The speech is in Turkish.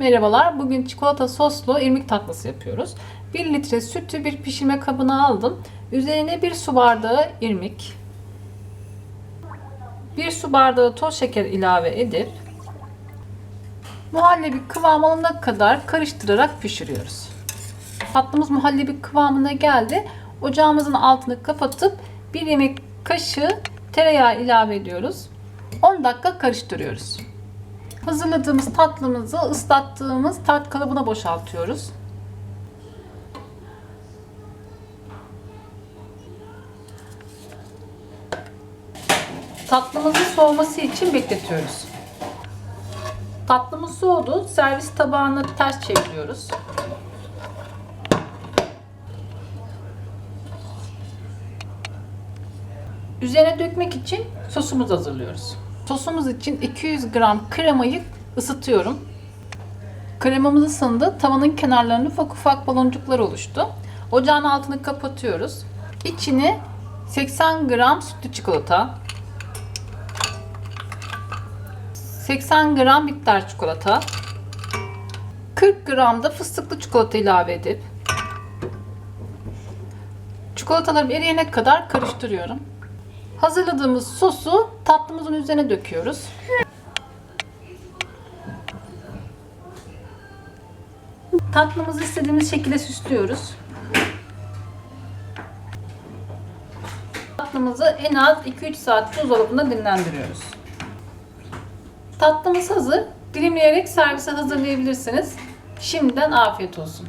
Merhabalar. Bugün çikolata soslu irmik tatlısı yapıyoruz. 1 litre sütü bir pişirme kabına aldım. Üzerine 1 su bardağı irmik, 1 su bardağı toz şeker ilave edip muhallebi kıvam alana kadar karıştırarak pişiriyoruz. Tatlımız muhallebi kıvamına geldi. Ocağımızın altını kapatıp 1 yemek kaşığı tereyağı ilave ediyoruz. 10 dakika karıştırıyoruz. Hazırladığımız tatlımızı ıslattığımız tart kalıbına boşaltıyoruz. Tatlımızın soğuması için bekletiyoruz. Tatlımız soğudu. Servis tabağını ters çeviriyoruz. Üzerine dökmek için sosumuzu hazırlıyoruz. Sosumuz için 200 gram kremayı ısıtıyorum. Kremamız ısındı. Tavanın kenarlarında ufak ufak baloncuklar oluştu. Ocağın altını kapatıyoruz. İçine 80 gram sütlü çikolata, 80 gram bitter çikolata, 40 gram da fıstıklı çikolata ilave edip çikolatalarım eriyene kadar karıştırıyorum. Hazırladığımız sosu tatlımızın üzerine döküyoruz. Tatlımızı istediğimiz şekilde süslüyoruz. Tatlımızı en az 2-3 saat buzdolabında dinlendiriyoruz. Tatlımız hazır. Dilimleyerek servise hazırlayabilirsiniz. Şimdiden afiyet olsun.